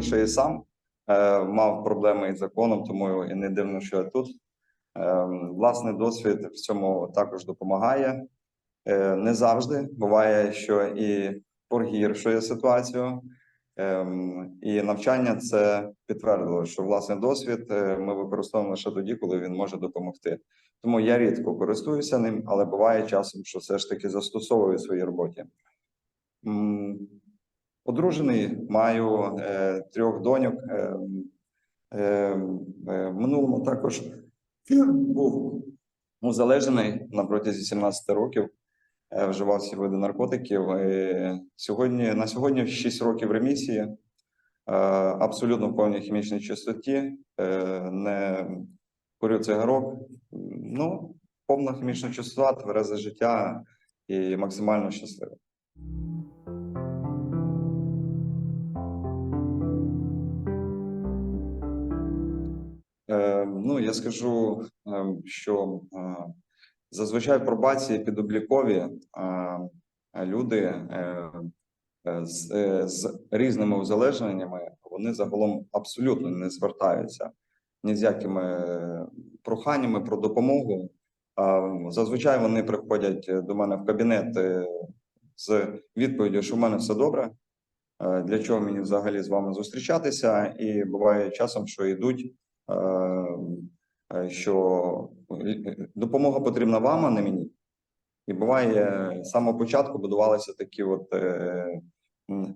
раніше і сам е, мав проблеми із законом, тому і не дивно, що я тут. Е, власний досвід в цьому також допомагає. Е, не завжди буває, що і погіршує ситуацію. Ем, і навчання це підтвердило, що власний досвід е, ми використовуємо лише тоді, коли він може допомогти. Тому я рідко користуюся ним, але буває часом, що все ж таки застосовую в своїй роботі. Одружений, маю е, трьох доньок. Е, е, е, минулому також був узалежений на протязі 17 років. е, Вживав всі види наркотиків. Е, Сьогодні на сьогодні 6 років ремісії, е, абсолютно в повній хімічній чистоті, е, не курю цигарок. Ну, повна хімічна чистота, тверезе життя і максимально щасливе. Ну, я скажу, е, що е, зазвичай пробації підоблікові е, люди е, з, з різними узалежненнями вони загалом абсолютно не звертаються ні з якими проханнями про допомогу. Зазвичай вони приходять до мене в кабінет з відповіддю, що в мене все добре. Для чого мені взагалі з вами зустрічатися? І буває часом, що йдуть що е, допомога потрібна вам, а не мені. І буває з самого початку будувалися такі от е,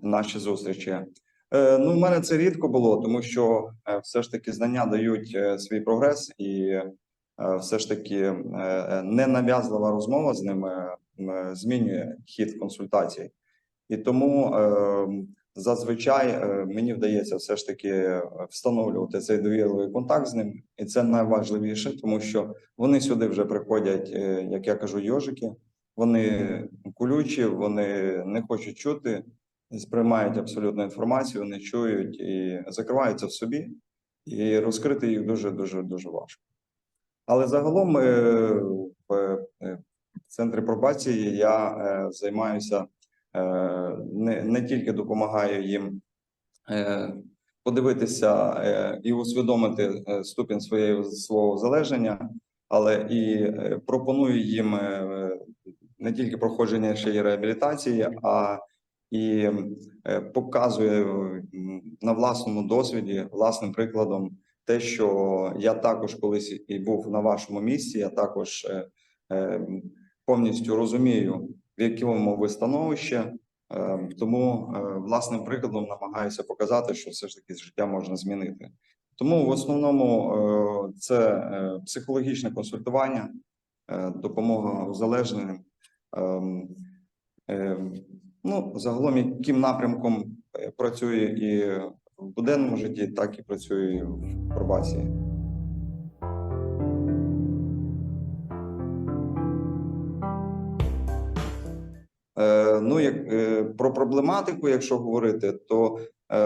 наші зустрічі. Е, ну, в мене це рідко було, тому що е, все ж таки знання дають е, свій прогрес, і е, все ж таки е, е, ненав'язлива розмова з ними е, змінює хід консультацій. І тому е, зазвичай е, мені вдається все ж таки е, встановлювати цей довірливий контакт з ним, і це найважливіше, тому що вони сюди вже приходять, е, як я кажу, йожики. Вони колючі, вони не хочуть чути, сприймають абсолютну інформацію, не чують і закриваються в собі, і розкрити їх дуже дуже дуже важко. Але загалом в центрі пробації я займаюся не, не тільки допомагаю їм е, подивитися е, і усвідомити е, ступінь своєї свого залеження, але і е, пропоную їм е, не тільки проходження ще й реабілітації, а і е, показує на власному досвіді, власним прикладом, те, що я також колись і був на вашому місці, я також е, е, повністю розумію, в якому ви становищі. Е, Тому е, власним прикладом намагаюся показати, що все ж таки життя можна змінити. Тому в основному е, це психологічне консультування, допомога узалежненим. Ем, Ну, загалом, яким напрямком працює і в буденному житті, так і працює в пробації. Ну, як е, про проблематику, якщо говорити, то е,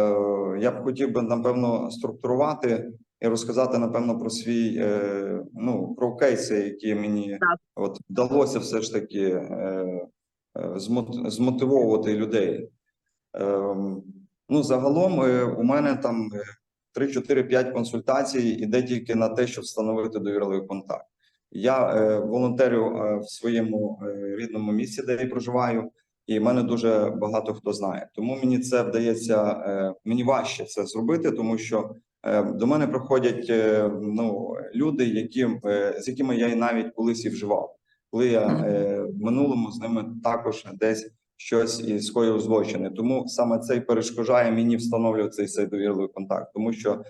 я б хотів би напевно структурувати і розказати напевно про свій е, ну про кейси, які мені Так. от вдалося все ж таки е, е, змо- змотивовувати людей. Ем, Ну, загалом е, у мене там 3-4-5 консультацій іде тільки на те, щоб встановити довірливий контакт. Я е, волонтерю е, в своєму е, рідному місці, де я проживаю, і мене дуже багато хто знає. Тому мені це вдається, е, мені важче це зробити, тому що е, до мене приходять е, ну, люди, які, е, з якими я і навіть колись і вживав. Коли я е, в минулому з ними також десь щось і скоїв злочини. Тому саме це й перешкоджає мені встановлювати цей, довірливий контакт, тому що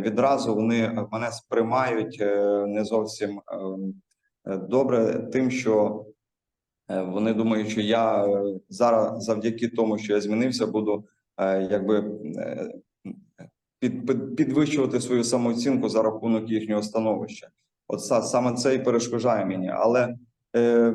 відразу вони мене сприймають е, не зовсім е, добре, тим, що е, вони думають, що я е, зараз, завдяки тому, що я змінився, буду е, якби е, під, під, підвищувати свою самооцінку за рахунок їхнього становища. От саме це і перешкоджає мені. Але е,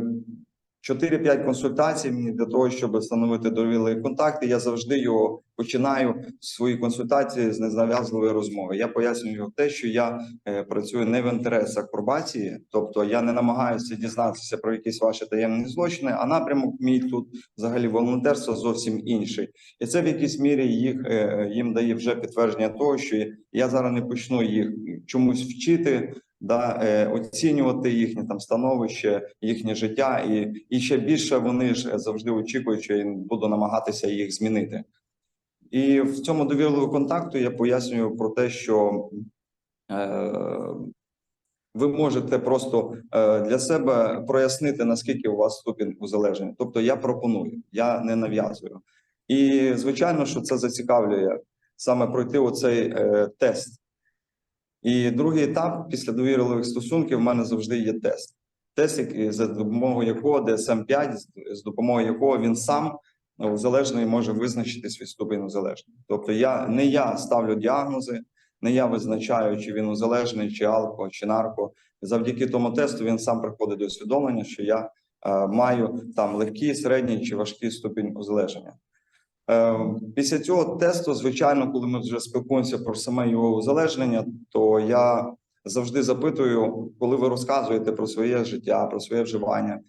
4-5 консультацій мені для того, щоб встановити довірливі контакти. Я завжди його починаю свої консультації з ненав'язливої розмови. Я пояснюю те, що я е, працюю не в інтересах пробації, тобто я не намагаюся дізнатися про якісь ваші таємні злочини, а напрямок мій тут взагалі волонтерство зовсім інший. І це в якійсь мірі їх е, їм дає вже підтвердження того, що я зараз не почну їх чомусь вчити, да, е, оцінювати їхнє там становище, їхнє життя, і, і ще більше вони ж завжди очікують, що я буду намагатися їх змінити. І в цьому довірливому контакту я пояснюю про те, що е, ви можете просто е, для себе прояснити, наскільки у вас ступінь узалежнення. Тобто я пропоную, я не нав'язую. І звичайно, що це зацікавлює саме пройти оцей е, тест. І другий етап після довірливих стосунків в мене завжди є тест. Тест, який- за допомогою якого DSM-5, з- з допомогою якого він сам ну, залежний може визначити свій ступінь узалежнення. Тобто, я не я ставлю діагнози, не я визначаю, чи він узалежний, чи алко, чи нарко. Завдяки тому тесту він сам приходить до усвідомлення, що я е, маю там легкий, середній чи важкий ступінь узалежнення. Е, Після цього тесту, звичайно, коли ми вже спілкуємося про саме його узалежнення, то я завжди запитую, коли ви розказуєте про своє життя, про своє вживання,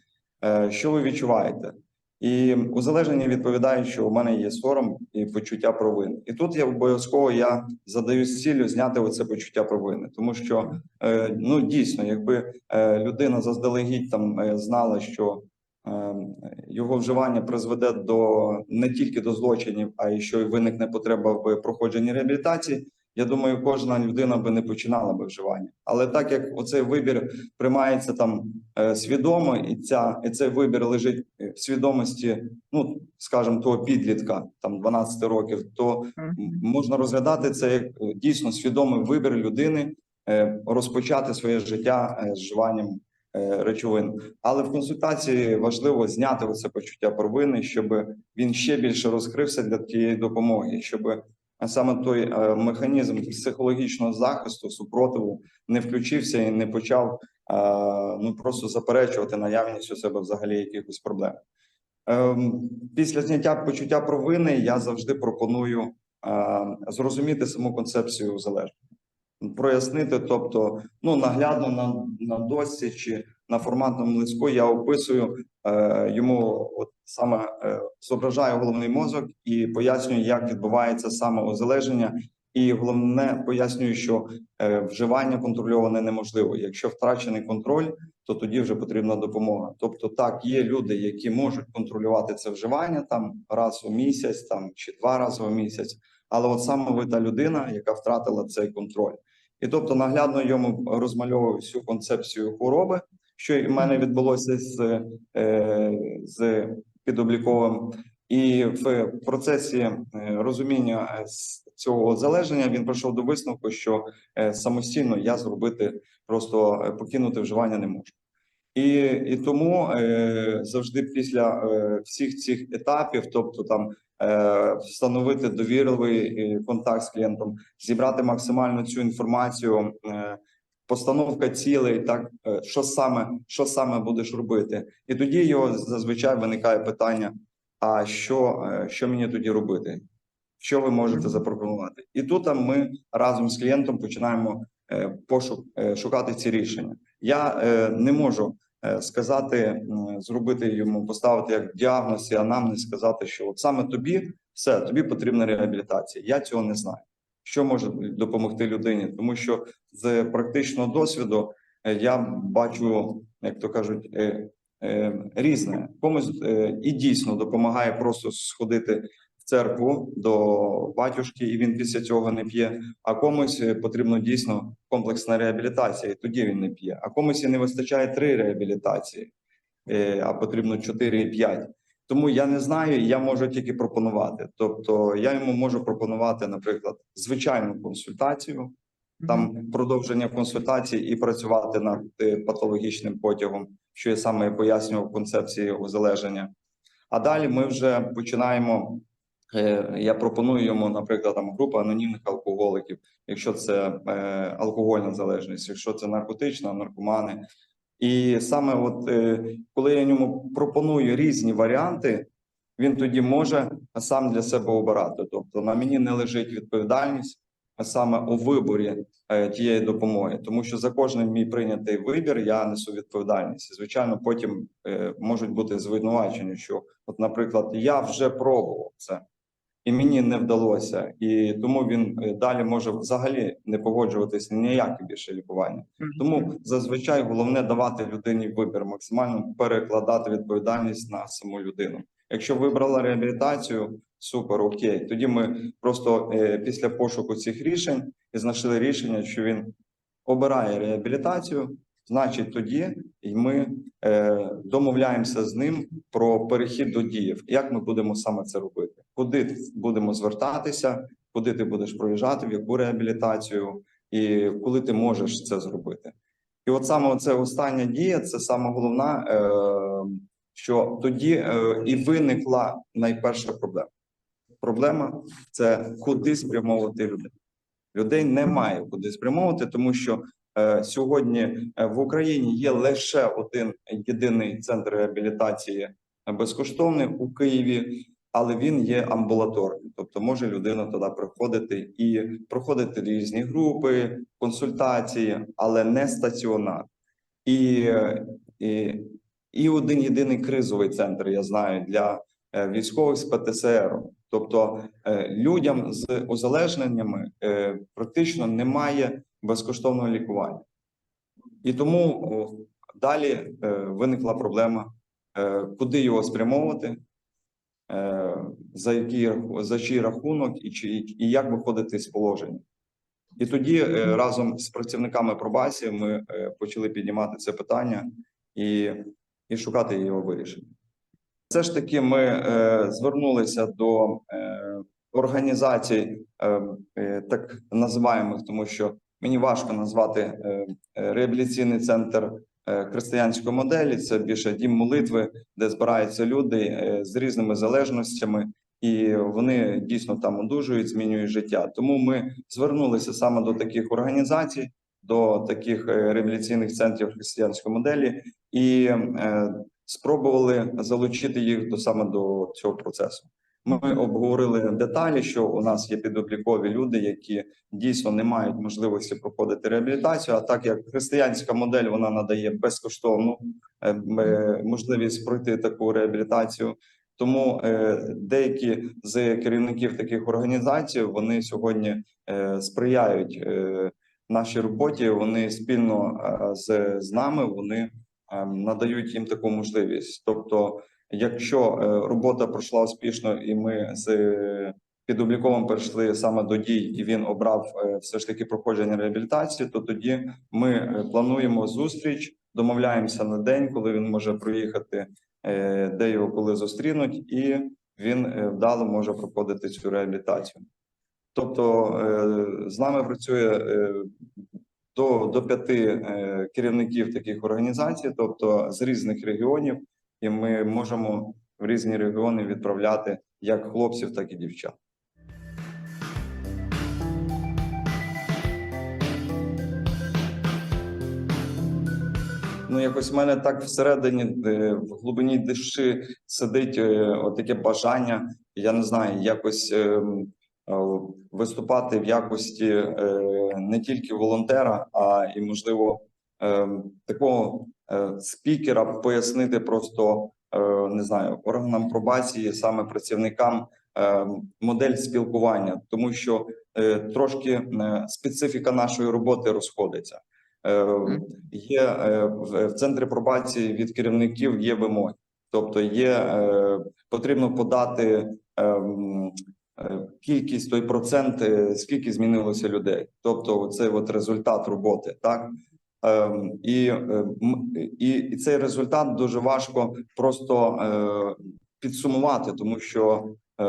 е, що ви відчуваєте? І узалежнення відповідає, що у мене є сором і почуття провини. І тут я обов'язково я задаю ціллю зняти оце почуття провини, тому що е, ну дійсно, якби людина заздалегідь там знала, що його вживання призведе до не тільки до злочинів, а й що й виникне потреба в проходженні реабілітації. Я думаю, кожна людина би не починала би вживання. Але так як оцей вибір приймається там е, свідомо, і ця і цей вибір лежить в свідомості, ну скажімо, того підлітка, там 12 років, то можна розглядати це як е, дійсно свідомий вибір людини е, розпочати своє життя е, з вживанням е, речовин. Але в консультації важливо зняти оце почуття провини, щоб він ще більше розкрився для тієї допомоги, щоб саме той е, механізм психологічного захисту, супротиву не включився і не почав е, ну просто заперечувати наявність у себе взагалі якихось проблем. Ем, Після зняття почуття провини я завжди пропоную е, зрозуміти саму концепцію залежності, прояснити, тобто, ну наглядно на, на досі чи на форматному листку я описую е, йому, от саме е, зображаю головний мозок і пояснюю, як відбувається саме озалеження. І головне пояснюю, що е, вживання контрольоване неможливо. Якщо втрачений контроль, то тоді вже потрібна допомога. Тобто, так є люди, які можуть контролювати це вживання там раз у місяць, там чи два рази у місяць. Але от саме ви та людина, яка втратила цей контроль, і тобто наглядно йому розмальовував всю концепцію хвороби, що в мене відбулося з, е, з підобліковим, і в процесі е, розуміння е, цього залеження він прийшов до висновку, що самостійно я зробити просто покинути вживання не можу. І, і тому завжди після всіх цих етапів, тобто там встановити довірливий е, контакт з клієнтом, зібрати максимально цю інформацію, е, постановка цілей, так е, що саме, що саме будеш робити, і тоді його зазвичай виникає питання: а що, е, що мені тоді робити? Що ви можете запропонувати? І тут ми разом з клієнтом починаємо е, пошук е, шукати ці рішення. Я е, не можу е, сказати, зробити йому, поставити як діагноз і анамнез, сказати, що от саме тобі все, тобі потрібна реабілітація. Я цього не знаю. Що може допомогти людині, тому що з практичного досвіду е, я бачу, як то кажуть, е, е, різне. Комусь е, і дійсно допомагає просто сходити церкву до батюшки, і він після цього не п'є. А комусь е, потрібно дійсно комплексна реабілітація, і тоді він не п'є. А комусь і не вистачає три реабілітації, е, а потрібно чотири і п'ять. Тому я не знаю, я можу тільки пропонувати. Тобто, я йому можу пропонувати, наприклад, звичайну консультацію, там продовження консультації і працювати над е, патологічним потягом, що я саме пояснював в концепції узалеження. А далі ми вже починаємо. Е, Я пропоную йому, наприклад, там група анонімних алкоголиків, якщо це е, алкогольна залежність, якщо це наркотична, наркомани, І саме от е, коли я йому пропоную різні варіанти, він тоді може сам для себе обирати. Тобто на мені не лежить відповідальність саме у виборі е, тієї допомоги, тому що за кожен мій прийнятий вибір я несу відповідальність. І, звичайно, потім е, можуть бути звинувачення, що, от, наприклад, я вже пробував це. І мені не вдалося, і тому він е, далі може взагалі не погоджуватися ніяке більше лікування. Тому зазвичай головне давати людині вибір, максимально перекладати відповідальність на саму людину. Якщо вибрала реабілітацію, супер, окей. Тоді ми просто е, після пошуку цих рішень і знайшли рішення, що він обирає реабілітацію. Значить, тоді ми е, домовляємося з ним про перехід до діїв. Як ми будемо саме це робити? Куди будемо звертатися, куди ти будеш проїжджати, в яку реабілітацію, і коли ти можеш це зробити? І от саме це остання дія, це саме головна, е, що тоді е, і виникла найперша проблема. Проблема це куди спрямовувати людей. Людей немає куди спрямовувати, тому що сьогодні е, в Україні є лише один єдиний центр реабілітації е, безкоштовний у Києві, але він є амбулаторним. Тобто може людина туди приходити і проходити різні групи, консультації, але не стаціонар. І, е, і, і один єдиний кризовий центр, я знаю, для е, військових з ПТСР. Тобто е, людям з узалежненнями е, практично немає безкоштовного лікування. І тому далі е, виникла проблема, е, куди його спрямовувати, е, за який за чий рахунок і, чи, і як виходити з положення. І тоді е, разом з працівниками пробації ми е, почали піднімати це питання і, і шукати його вирішення. Все ж таки, ми е, звернулися до е, організацій, е, е, так називаємих, тому що мені важко назвати е, е, реабілітаційний центр е, християнської моделі. Це більше дім молитви, де збираються люди з різними залежностями, і вони дійсно там одужують, змінюють життя. Тому ми звернулися саме до таких організацій, до таких реабілітаційних центрів християнської моделі і спробували залучити їх до саме до цього процесу. Ми обговорили деталі, що у нас є підоблікові люди, які дійсно не мають можливості проходити реабілітацію. А так як християнська модель вона надає безкоштовну е, е, можливість пройти таку реабілітацію. Тому е, деякі з керівників таких організацій вони сьогодні сприяють нашій роботі. Вони спільно з, нами вони надають їм таку можливість. Тобто, якщо е, робота пройшла успішно, і ми з е, підобліковим перейшли саме до дій, і він обрав е, все ж таки проходження реабілітації, то тоді ми плануємо зустріч, домовляємося на день, коли він може приїхати, е, де його коли зустрінуть, і він вдало може проходити цю реабілітацію. Тобто з нами працює до, до п'яти е, керівників таких організацій, тобто з різних регіонів, і ми можемо в різні регіони відправляти як хлопців, так і дівчат. Ну, якось в мене так всередині, е, в глибині душі сидить е, отаке бажання, я не знаю, якось е, м, е, виступати в якості е, не тільки волонтера, а і, можливо, е, такого е, спікера пояснити просто е, не знаю органам пробації, саме працівникам е, модель спілкування, тому що е, трошки е, специфіка нашої роботи розходиться. Е, Є е, в центрі пробації від керівників є вимоги, тобто є е, потрібно подати ем, е, кількість той процент, е, скільки змінилося людей. Тобто, це от результат роботи, так Ем, і, е, і, і цей результат дуже важко просто е, підсумувати, тому що е,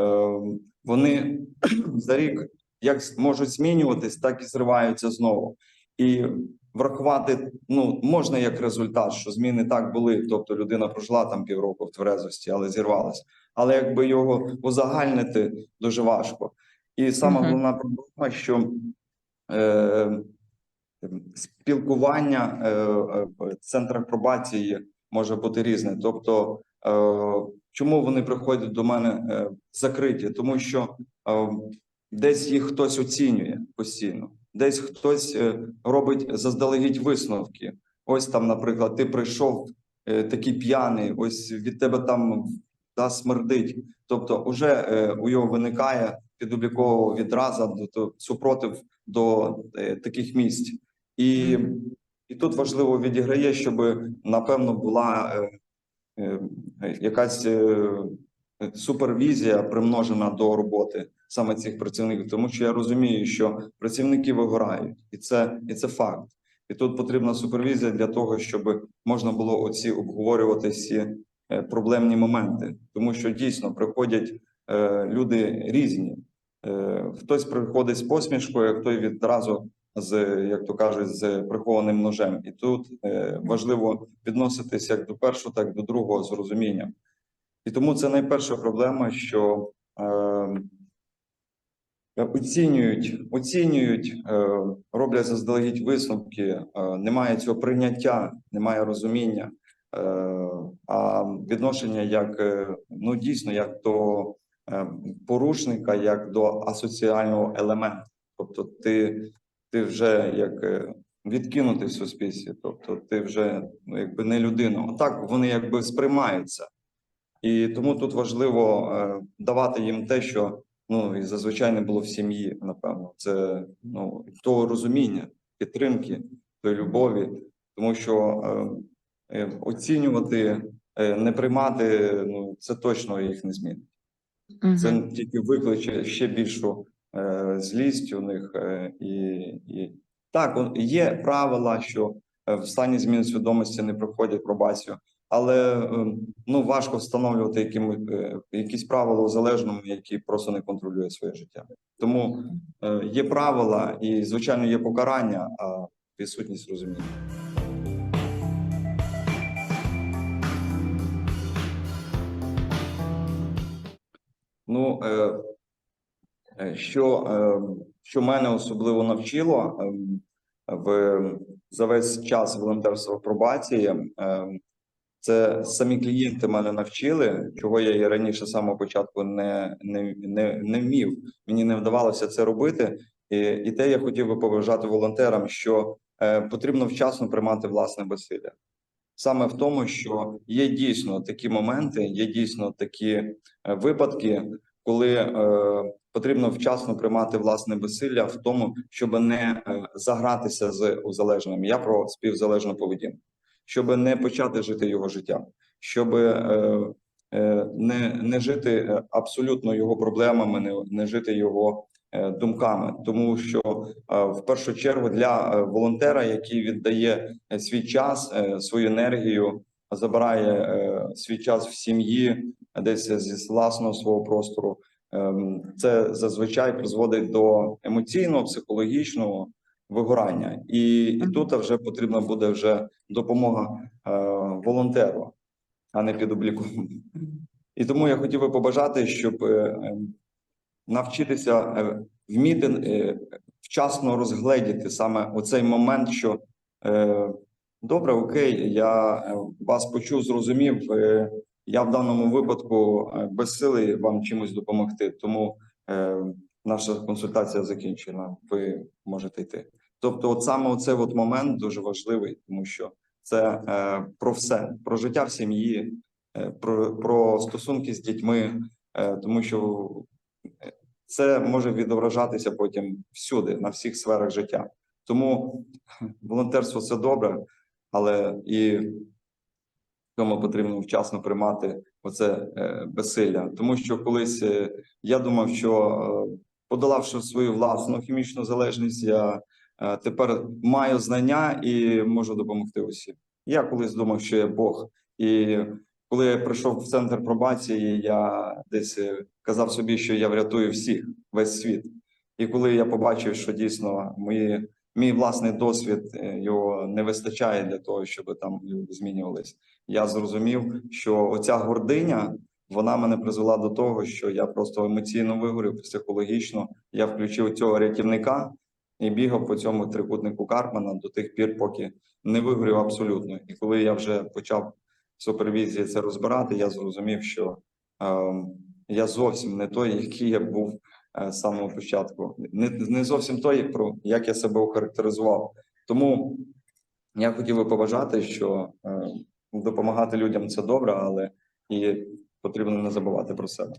вони за рік як можуть змінюватись, так і зриваються знову. І врахувати ну можна як результат, що зміни так були. Тобто людина прожила там півроку в тверезості, але зірвалася. Але якби його узагальнити дуже важко. І саме Мгм. головна проблема, що е, спілкування е, е, в центрах пробації може бути різне. Тобто, е, чому вони приходять до мене е, закриті? Тому що е, десь їх хтось оцінює постійно, десь хтось е, робить заздалегідь висновки. Ось там, наприклад, ти прийшов е, такий п'яний, ось від тебе там да, смердить. Тобто, уже е, у його виникає підоблікового відразу до, супротив до таких місць. І, і тут важливо відіграє, щоб напевно була якась супервізія примножена до роботи саме цих працівників, тому що я розумію, що працівники вигорають, і це, і це факт. І тут потрібна супервізія для того, щоб можна було оці обговорювати всі е, проблемні моменти, тому що дійсно приходять е, люди різні. Е, хтось приходить з посмішкою, а хтось відразу з, як то кажуть, з прихованим ножем. І тут важливо відноситись як до першого, так і до другого з розумінням. І тому це найперша проблема, що оцінюють, оцінюють, е, роблять заздалегідь висновки, е, немає цього прийняття, немає розуміння, е, а відношення як е, ну дійсно як до е, порушника, як до асоціального елементу. Тобто, ти, ти вже як е, відкинутий в суспільстві, тобто ти вже ну, якби не людина. Отак вони якби сприймаються. І тому тут важливо е, давати їм те, що ну і зазвичай не було в сім'ї, напевно. Це ну того розуміння, підтримки, тої любові, тому що е, е, оцінювати, е, не приймати, ну це точно їх не змінить. Це тільки викличе ще більшу е, злість у них. Е, і, і так, є правила, що е, в стані зміни свідомості не проходять пробацію, але е, ну важко встановлювати якими, е, якісь правила у залежному, які просто не контролює своє життя. Тому е, є правила, і звичайно є покарання, а відсутність розуміння. Ну, що, що мене особливо навчило в за весь час волонтерства пробації, це самі клієнти мене навчили, чого я і раніше з самого початку не, не, не, не вмів. Мені не вдавалося це робити. І, і те я хотів би побажати волонтерам, що е, потрібно вчасно приймати власне безсилля. Саме в тому, що є дійсно такі моменти, є дійсно такі е, випадки, коли е, потрібно вчасно приймати власне безсилля в тому, щоб не е, загратися з узалежненим. Я про співзалежну поведінку, щоб не почати жити його життям, щоб е, е, не, не жити е, абсолютно його проблемами, не, не жити його думками, тому що в першу чергу для волонтера, який віддає свій час, свою енергію, забирає свій час в сім'ї, десь зі власного свого простору. Ем, Це зазвичай призводить до емоційного, психологічного вигорання, і, і тут вже потрібна буде вже допомога е, волонтеру, а не підобліковому. І тому я хотів би побажати, щоб е, ем, навчитися е, вміти е, вчасно розгледіти саме оцей момент, що е, добре, окей, я е, вас почув, зрозумів. е, Я в даному випадку е, безсилий вам чимось допомогти. Тому е, наша консультація закінчена. Ви можете йти. Тобто, от саме оцей от момент дуже важливий, тому що це е, про все, про життя в сім'ї, е, про, про стосунки з дітьми, е, тому що е, це може відображатися потім всюди, на всіх сферах життя. Тому волонтерство це добре, але і тому потрібно вчасно приймати оце е, безсилля. Тому що колись е, я думав, що подолавши свою власну хімічну залежність, я тепер маю знання і можу допомогти усім. Я колись думав, що я Бог, і коли я прийшов в центр пробації, я десь е, казав собі, що я врятую всіх, весь світ. І коли я побачив, що дійсно мої, мій власний досвід е, його не вистачає для того, щоб там люди змінювались, я зрозумів, що оця гординя вона мене призвела до того, що я просто емоційно вигорів, психологічно. Я включив цього рятівника, і бігав по цьому трикутнику Карпмана до тих пір, поки не вигорів абсолютно. І коли я вже почав в супервізії це розбирати, я зрозумів, що ем, я зовсім не той, який я був е, з самого початку. Не, не зовсім той, про як я себе охарактеризував. Тому я хотів би побажати, що е, допомагати людям це добре, але і потрібно не забувати про себе.